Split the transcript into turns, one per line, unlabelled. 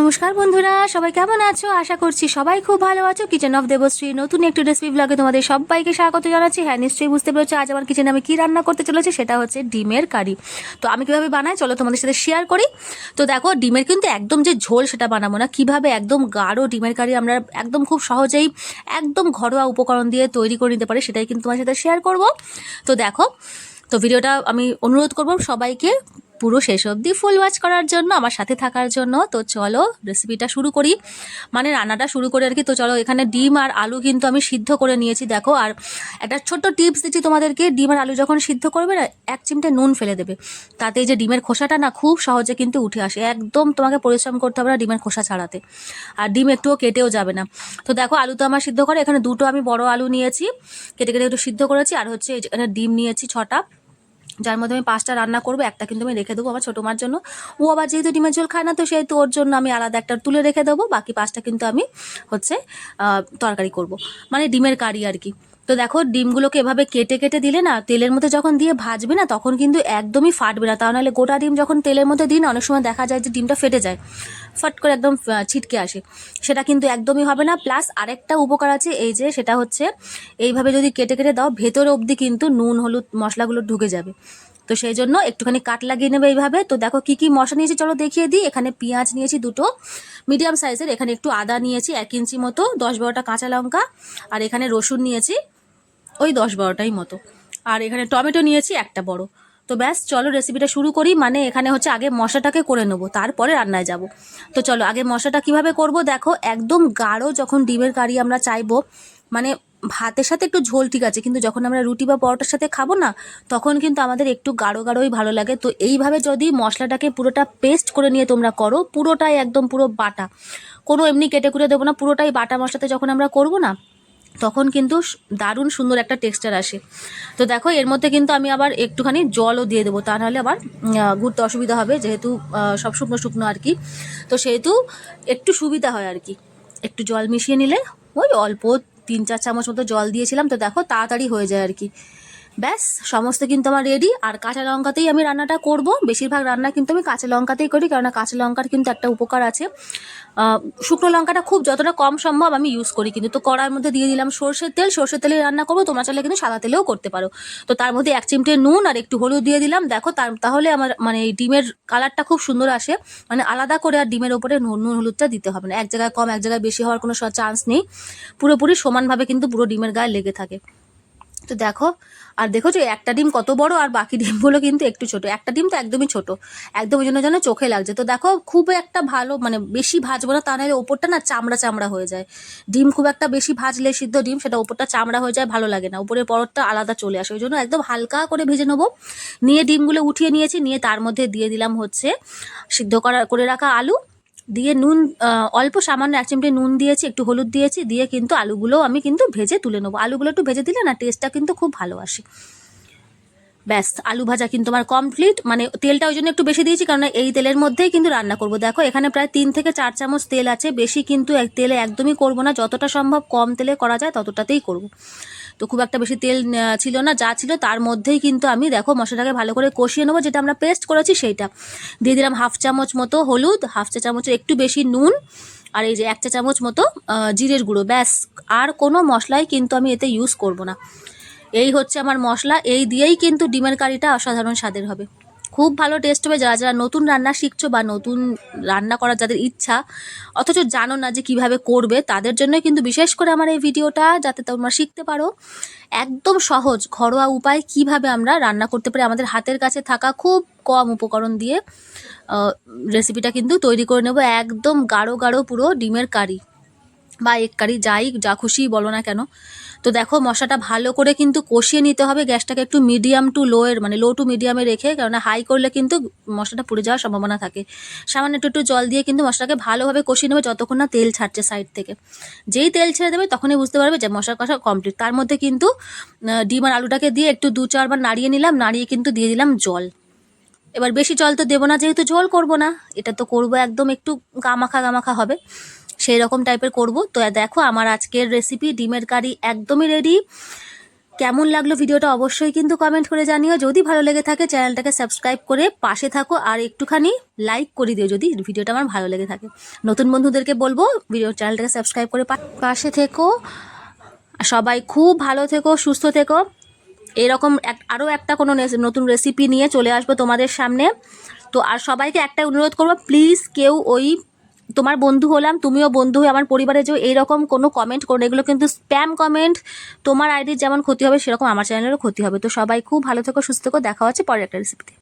নমস্কার বন্ধুরা, সবাই কেমন আছো? আশা করছি সবাই খুব ভালো আছো। কিচেন অফ দেবশ্রী নতুন একটি রেসিপি ব্লগে তোমাদের সবাইকে স্বাগত জানাচ্ছি। হ্যাঁ নিশ্চয়ই বুঝতে পেরেছ, আজ আমার কিচেনে আমি কী রান্না করতে চলেছি সেটা হচ্ছে ডিমের কারি। তো আমি কীভাবে বানাই চলো তোমাদের সাথে শেয়ার করি। তো দেখো, ডিমের কিন্তু একদম যে ঝোল সেটা বানাবো না। কীভাবে একদম গাঢ় ডিমের কারি আমরা একদম খুব সহজেই একদম ঘরোয়া উপকরণ দিয়ে তৈরি করে নিতে পারি, সেটাই কিন্তু তোমার সাথে শেয়ার করব। তো দেখো, তো ভিডিওটা আমি অনুরোধ করব সবাইকে পুরো শেষ অবধি ফুল ওয়াচ করার জন্য, আমার সাথে থাকার জন্য। তো চলো রেসিপিটা শুরু করি। মানে রান্নাটা শুরু করে আর কি। তো চলো, এখানে ডিম আর আলু কিন্তু আমি সিদ্ধ করে নিয়েছি, দেখো। আর একটা ছোট্ট টিপস দিচ্ছি তোমাদেরকে, ডিম আর আলু যখন সিদ্ধ করবে না, এক চিমটে নুন ফেলে দেবে। তাতে এই যে ডিমের খোসাটা না খুব সহজে কিন্তু উঠে আসে। একদম তোমাকে পরিশ্রম করতে হবে না ডিমের খোসা ছাড়াতে। আর ডিম একটুও কেটেও যাবে না। তো দেখো, আলু তো আমার সিদ্ধ করে। এখানে দুটো আমি বড় আলু নিয়েছি, কেটে কেটে একটু সিদ্ধ করেছি। আর হচ্ছে এখানে ডিম নিয়েছি ছটা। যার মধ্যে আমি পাঁচটা রান্না করব, একটা কিন্তু আমি রেখে দেবো আমার ছোটো মার জন্য। ও আবার যেহেতু ডিমের ঝোল খায় না, তো সেহেতু ওর জন্য আমি আলাদা একটা তুলে রেখে দেবো। বাকি পাঁচটা কিন্তু আমি হচ্ছে তরকারি করব। মানে ডিমের কারি আর কি। তো দেখো, ডিমগুলোকে এভাবে কেটে কেটে দিলে না, তেলের মধ্যে যখন দিয়ে ভাজবে না, তখন কিন্তু একদমই ফাটবে না। তা নাহলে গোটা ডিম যখন তেলের মধ্যে দিন অনেক সময় দেখা যায় যে ডিমটা ফেটে যায়, ফট করে একদম ছিটকে আসে। সেটা কিন্তু একদমই হবে না। প্লাস আরেকটা উপকার আছে, এই যে সেটা হচ্ছে, এইভাবে যদি কেটে কেটে দাও, ভেতর অবধি কিন্তু নুন, হলুদ মশলাগুলো ঢুকে যাবে। তো সেই জন্য একটুখানি কাট লাগিয়ে নেবে এইভাবে। তো দেখো কি কি মশলা নিয়েছি, চলো দেখিয়ে দিই। এখানে পেঁয়াজ নিয়েছি দুটো, মিডিয়াম সাইজের। এখানে একটু আদা নিয়েছি, এক ইঞ্চি মতো, দশ বারোটা কাঁচা লঙ্কা। আর এখানে রসুন নিয়েছি ওই দশ বারোটাই মতো। আর এখানে টমেটো নিয়েছি, একটা বড়। তো ব্যাস, চলো রেসিপিটা শুরু করি। মানে এখানে হচ্ছে আগে মশলাটাকে করে নেব, তারপরে রান্নায় যাব। তো চলো, আগে মশলাটা কীভাবে করব? দেখো, একদম গাঢ় যখন ডিমের কারি আমরা চাইব মানে ভাতের সাথে একটু ঝোল ঠিক আছে, কিন্তু যখন আমরা রুটি বা পরোটার সাথে খাব না, তখন কিন্তু আমাদের একটু গাঢ় গাঢ়ই ভালো লাগে। তো এইভাবে যদি মশলাটাকে পুরোটা পেস্ট করে নিয়ে তোমরা করো, পুরোটাই একদম পুরো বাটা। কোনো এমনি কেটে কুটে দেবো না, পুরোটাই বাটা মশলাতে যখন আমরা করব না তখন কিন্তু দারুণ সুন্দর একটা টেক্সচার আসে। তো দেখো, এর মধ্যে কিন্তু আমি আবার একটুখানি জলও দিয়ে দেবো। তা নাহলে আবার ঘুরতে অসুবিধা হবে, যেহেতু সব শুকনো শুকনো আর কি। তো সেহেতু একটু সুবিধা হয় আর কি। একটু জল মিশিয়ে নিলে, ওই অল্প তিন চার চামচ মতো জল দিয়েছিলাম। তো দেখো, তাড়াতাড়ি হয়ে যায় আর কি। ব্যাস, সমস্ত কিন্তু আমার রেডি আর কাঁচা লঙ্কাতেই আমি রান্নাটা করব। বেশিরভাগ রান্না কিন্তু আমি কাঁচা লঙ্কাতেই করি কারণ কাঁচা লঙ্কার কিন্তু একটা উপকার আছে। শুকনো লঙ্কাটা খুব যতটা কম সম্ভব আমি ইউজ করি। কিন্তু তো কড়ার মধ্যে দিয়ে দিলাম সর্ষের তেল। সর্ষের তেলে রান্না করব, তোমরা চাইলে কিন্তু সাদা তেলেও করতে পারো। তো তার মধ্যে এক চিমটে নুন আর একটু হলুদ দিয়ে দিলাম। দেখো, তার, তাহলে আমার মানে এই ডিমের কালারটা খুব সুন্দর আসে। মানে আলাদা করে আর ডিমের ওপরে নুন নুন, হলুদটা দিতে হবে না। এক জায়গায় কম, এক জায়গায় বেশি হওয়ার কোনো চান্স নেই। পুরোপুরি সমানভাবে কিন্তু পুরো ডিমের গায়ে লেগে থাকে। তো দেখো, আর দেখো যে একটা ডিম কত বড় আর বাকি ডিমগুলো কিন্তু একটু ছোট। একটা ডিম তো একদমই ছোট। একদম ওই জন্য যেন চোখে লাগছে। তো দেখো, খুব একটা ভালো মানে বেশি ভাজবো না, তা নাহলে ওপরটা না চামড়া চামড়া হয়ে যায়। ডিম খুব একটা বেশি ভাজলে সিদ্ধ ডিম, সেটা ওপরটা চামড়া হয়ে যায়, ভালো লাগে না। উপরের পরতটা আলাদা চলে আসে। ওই জন্য একদম হালকা করে ভেজে নেব। নিয়ে ডিমগুলো উঠিয়ে নিয়েছি, নিয়ে তার মধ্যে দিয়ে দিলাম হচ্ছে সিদ্ধ করা, করে রাখা আলু। দিয়ে নুন অল্প সামান্য এক চিমটে নুন দিয়েছি, একটু হলুদ দিয়েছি, দিয়ে কিন্তু আলুগুলো আমি কিন্তু ভেজে তুলে নেব। আলুগুলো একটু ভেজে দিলে না টেস্টটা কিন্তু খুব ভালো আসে। ব্যাস, আলু ভাজা কিন্তু আমার কমপ্লিট মানে তেলটা ওই জন্য একটু বেশি দিয়েছি কারণ এই তেলের মধ্যেই কিন্তু রান্না করব। দেখো, এখানে প্রায় তিন থেকে চার চামচ তেল আছে, বেশি কিন্তু তেলে একদমই করব না। যতটা সম্ভব কম তেলে করা যায়, ততটাতেই করব। তো খুব একটা বেশি তেল ছিল না, যা ছিল তার মধ্যেই কিন্তু আমি দেখো মশলাটাকে ভালো করে কষিয়ে নেব, যেটা আমরা পেস্ট করেছি সেইটা। দিয়ে দিলাম হাফ চামচ মতো হলুদ, হাফ চা চামচের একটু বেশি নুন, আর এই যে এক চা চামচ মতো জিরের গুঁড়ো, ব্যাস। আর কোনো মশলাই কিন্তু আমি এতে ইউজ করব না। এই হচ্ছে আমার মশলা, এই দিয়েই কিন্তু ডিমের কারিটা অসাধারণ স্বাদের হবে। খুব ভালো টেস্ট হবে যারা যারা নতুন রান্না শিখছো বা নতুন রান্না করার যাদের ইচ্ছা, অথচ জানো না যে কীভাবে করবে, তাদের জন্য কিন্তু বিশেষ করে আমার এই ভিডিওটা যাতে তোমরা শিখতে পারো। একদম সহজ, ঘরোয়া উপায় কীভাবে আমরা রান্না করতে পারি, আমাদের হাতের কাছে থাকা খুব কম উপকরণ দিয়ে রেসিপিটা কিন্তু তৈরি করে নেব। একদম গাঢ় গাঢ় পুরো ডিমের কারি। বা এক কারি যাই, যা খুশি বলো না কেন। তো দেখো মশলাটা ভালো করে কিন্তু কষিয়ে নিতে হবে। গ্যাসটাকে একটু মিডিয়াম টু লোয়ের মানে লো টু মিডিয়ামে রেখে, কেননা হাই করলে কিন্তু মশলাটা পুড়ে যাওয়ার সম্ভাবনা থাকে। সামান্য একটু একটু জল দিয়ে কিন্তু মশলাটাকে ভালোভাবে কষিয়ে নেবে যতক্ষণ না তেল ছাড়ছে সাইড থেকে। যেই তেল ছেড়ে দেবে তখনই বুঝতে পারবে যে মশলা কষা কমপ্লিট তার মধ্যে কিন্তু ডিম আর আলুটাকে দিয়ে একটু দু চারবার নাড়িয়ে নিলাম, নাড়িয়ে কিন্তু দিয়ে দিলাম জল। এবার বেশি জল তো দেবো না, যেহেতু ঝোল করব না, এটা তো করব একদম একটু গামাখা গামাখা হবে। সেই রকম টাইপের করব। তো দেখো, আমার আজকের রেসিপি ডিমের কারি একদমই রেডি কেমন লাগল ভিডিওটা অবশ্যই কিন্তু কমেন্ট করে জানিও। যদি ভালো লেগে থাকে, চ্যানেলটাকে সাবস্ক্রাইব করে পাশে থাকো আর একটুখানি লাইক করে দিও যদি ভিডিওটা আমার ভালো লেগে থাকে। নতুন বন্ধুদেরকে বলব ভিডিও চ্যানেলটাকে সাবস্ক্রাইব করে পাশে থেকো। সবাই খুব ভালো থেকো, সুস্থ থেকো। এরকম আরও একটা কোনো নতুন রেসিপি নিয়ে চলে আসব তোমাদের সামনে। তো আর সবাইকে একটা অনুরোধ করব প্লিজ কেউ ওই তোমার বন্ধু হলাম, তুমিও বন্ধু হয়ে আমার পরিবারে যে এইরকম কোনো কমেন্ট করো এগুলো কিন্তু স্প্যাম কমেন্ট তোমার আইডির যেমন ক্ষতি হবে, সেরকম আমার চ্যানেলেরও ক্ষতি হবে। তো সবাই খুব ভালো থেকো, সুস্থ থেকো, দেখা হচ্ছে পরের একটা রেসিপিতে